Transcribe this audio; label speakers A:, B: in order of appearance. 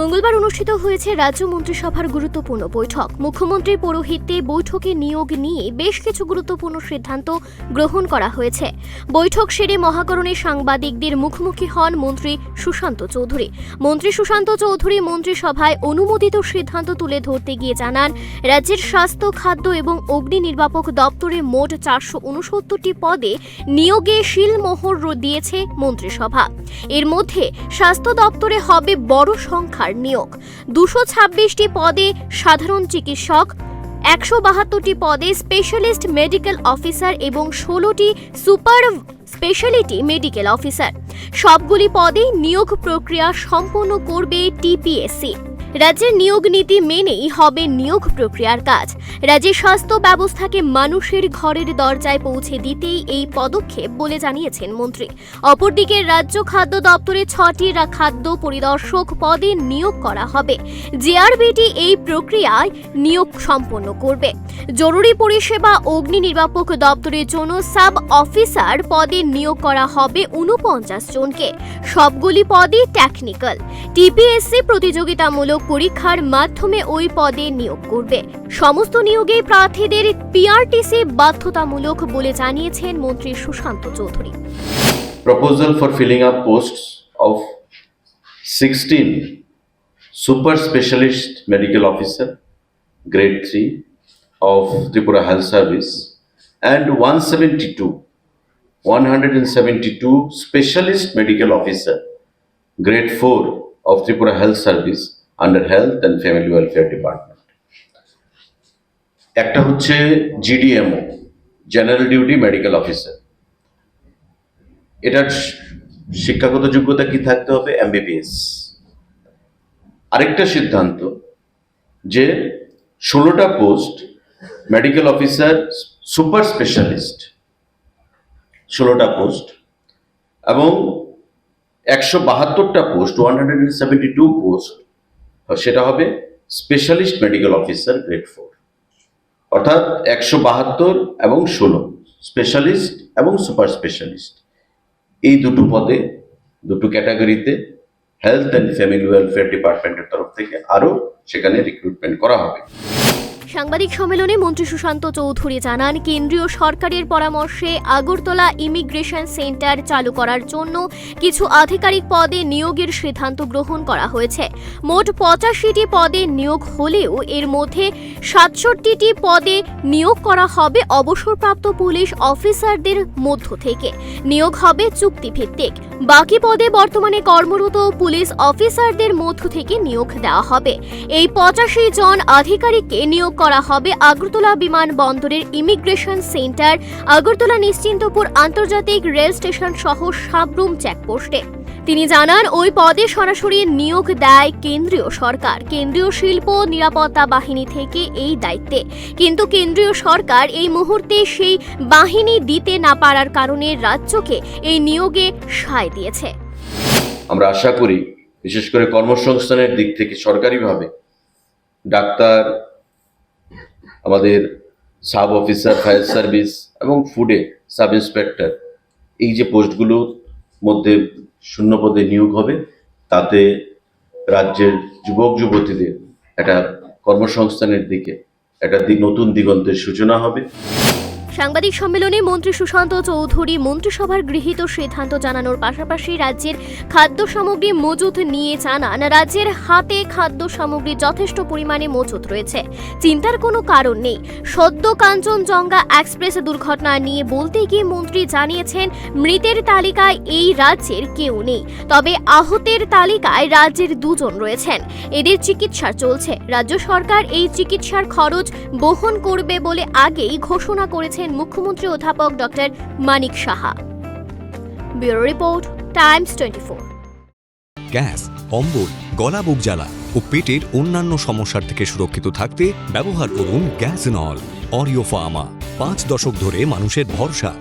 A: মঙ্গলবার অনুষ্ঠিত হয়েছে রাজ্য মন্ত্রিসভার গুরুত্বপূর্ণ বৈঠক। মুখ্যমন্ত্রীর পৌরোহিত্যে বৈঠকে নিয়োগ নিয়ে বেশ কিছু গুরুত্বপূর্ণ সিদ্ধান্ত গ্রহণ করা হয়েছে। বৈঠক সেরে মহাকরণে সাংবাদিকদের মুখোমুখি হন মন্ত্রী সুশান্ত চৌধুরী। মন্ত্রী সুশান্ত চৌধুরী মন্ত্রিসভায় অনুমোদিত সিদ্ধান্ত তুলে ধরতে গিয়ে জানান, রাজ্যের স্বাস্থ্য, খাদ্য এবং অগ্নি নির্বাপক দপ্তরে মোট চারশো উনসত্তরটি পদে নিয়োগে শিলমোহর দিয়েছে মন্ত্রিসভা। এর মধ্যে স্বাস্থ্য দপ্তরে হবে বড় সংখ্যার নিয়োগ। দুশো ছাব্বিশটি পদে সাধারণ চিকিৎসক, একশো বাহাত্তরটি পদে স্পেশালিস্ট মেডিকেল অফিসার এবং ষোলোটি সুপার স্পেশালিটি মেডিকেল অফিসার। সবগুলি পদে নিয়োগ প্রক্রিয়া সম্পন্ন করবে টিপিএসসি। রাজ্যের নিয়োগ নীতি মেনেই হবে নিয়োগ প্রক্রিয়ার কাজ। রাজ্যের স্বাস্থ্য ব্যবস্থাকে মানুষের ঘরের দরজায় পৌঁছে দিতেই এই পদক্ষেপ বলে জানিয়েছেন মন্ত্রী। অপরদিকে রাজ্য খাদ্য দপ্তরে ছটি খাদ্য পরিদর্শক পদে নিয়োগ করা হবে। জেআরবিটি এই প্রক্রিয়ায় নিয়োগ সম্পন্ন করবে। জরুরি পরিষেবা অগ্নি নির্বাপক দপ্তরের জন্য সাব অফিসার পদে নিয়োগ করা হবে উনপঞ্চাশ জনকে। সবগুলি পদই টেকনিক্যাল টিপিএসসি প্রতিযোগিতামূলক নিয়োগ পরীক্ষার মাধ্যমে ওই পদে নিয়োগ করবে। সমস্ত নিয়োগে প্রার্থীদের পিআরটিসি বাধ্যতামূলক বলে জানিয়েছেন মন্ত্রী Sushanta Chowdhury.
B: Proposal for filling up post of sixteen super specialist medical officer grade three of Tripura health service and one seventy two one hundred seventy two specialist medical officer grade four of Tripura health service under Health and Family Welfare Department. একটা হচ্ছে GDMO general duty medical officer এটার শিক্ষাগত যোগ্যতা কি থাকতে হবে? MBBS আরেকটা সিদ্ধান্ত যে ষোলোটা post medical officer super specialist ষোলোটা পোস্ট এবং একশো বাহাত্তরটা post one hundred seventy two post সেটা হবে specialist medical officer grade four অর্থাৎ একশো বাহাত্তর এবং ষোলো স্পেশালিস্ট এবং সুপার স্পেশালিস্ট এই দুটো পদে, দুটো ক্যাটাগরিতে হেলথ অ্যান্ড ফ্যামিলি ওয়েলফেয়ার ডিপার্টমেন্টের তরফ থেকে আরও সেখানে রিক্রুটমেন্ট করা হবে।
A: সাংবাদিক সম্মেলনে মন্ত্রী সুশান্ত চৌধুরী জানান, কেন্দ্রীয় সরকারের পরামর্শে আগরতলা ইমিগ্রেশন সেন্টার চালু করার জন্য কিছু আধিকারিক পদে নিয়োগের সিদ্ধান্ত গ্রহণ করা হয়েছে। মোট পঁচাশিটি পদে নিয়োগ হলেও এর মধ্যে সাতষট্টিটি পদে নিয়োগ করা হবে অবসরপ্রাপ্ত পুলিশ অফিসারদের মধ্য থেকে। নিয়োগ হবে চুক্তিভিত্তিক। বাকি পদে বর্তমানে কর্মরত পুলিশ অফিসারদের মধ্য থেকে নিয়োগ দেওয়া হবে। এই পঁচাশি জন আধিকারিককে নিয়োগ করা হবে আগরতলা বিমানবন্দরের ইমিগ্রেশন সেন্টার, আগরতলা নিশ্চিন্তপুর আন্তর্জাতিক রেল স্টেশন সহ সাবরুম চেকপোস্টে। তিনি জানান, ওই পদে সরাসরি নিয়োগ দেয় কেন্দ্রীয় সরকার। কেন্দ্রীয় শিল্প নিরাপত্তা বাহিনী থেকে এই দায়িত্বে। কিন্তু কেন্দ্রীয় সরকার এই মুহূর্তে সেই বাহিনী দিতে না পারার কারণে রাজ্যকে এই নিয়োগে সায় দিয়েছে।
B: আমরা আশা করি, বিশেষ করে কর্মসংস্থানের দিক থেকে সরকারিভাবে ডাক্তার আমাদের সাব অফিসার, ফায়ার সার্ভিস এবং ফুডে সাব ইন্সপেক্টর, এই যে পোস্টগুলোর মধ্যে শূন্য পদে নিয়োগ হবে, তাতে রাজ্যের যুবক, যুবতীদের একটা কর্মসংস্থানের দিকে একটা নতুন দিগন্তের সূচনা হবে।
A: সাংবাদিক সম্মেলনে মন্ত্রী সুশান্ত চৌধুরী মন্ত্রিসভার গৃহীত সিদ্ধান্ত জানানোর পাশাপাশি রাজ্যের খাদ্য সামগ্রী মজুত নিয়ে জানান, রাজ্যের হাতে খাদ্য সামগ্রী যথেষ্ট পরিমাণে মজুত রয়েছে। চিন্তার কোনো কারণ নেই। সদ্য কাঞ্চনজঙ্ঘা এক্সপ্রেস দুর্ঘটনা নিয়ে বলতে গিয়ে মন্ত্রী জানিয়েছেন, মৃতের তালিকায় এই রাজ্যের কেউ নেই। তবে আহতের তালিকায় রাজ্যের দুজন রয়েছেন। এদের চিকিৎসা চলছে। রাজ্য সরকার এই চিকিৎসার খরচ বহন করবে বলে আগেই ঘোষণা করেছেন মুখ্যমন্ত্রী অধ্যাপক doctor Manik Saha. Bureau report, Times twenty
C: gas অম্বল গলা বুক জ্বালা ও পেটের অন্যান্য সমস্যার থেকে সুরক্ষিত থাকতে ব্যবহার করুন গ্যাস নল, অরিও ফার্মা। পাঁচ দশক ধরে মানুষের ভরসা।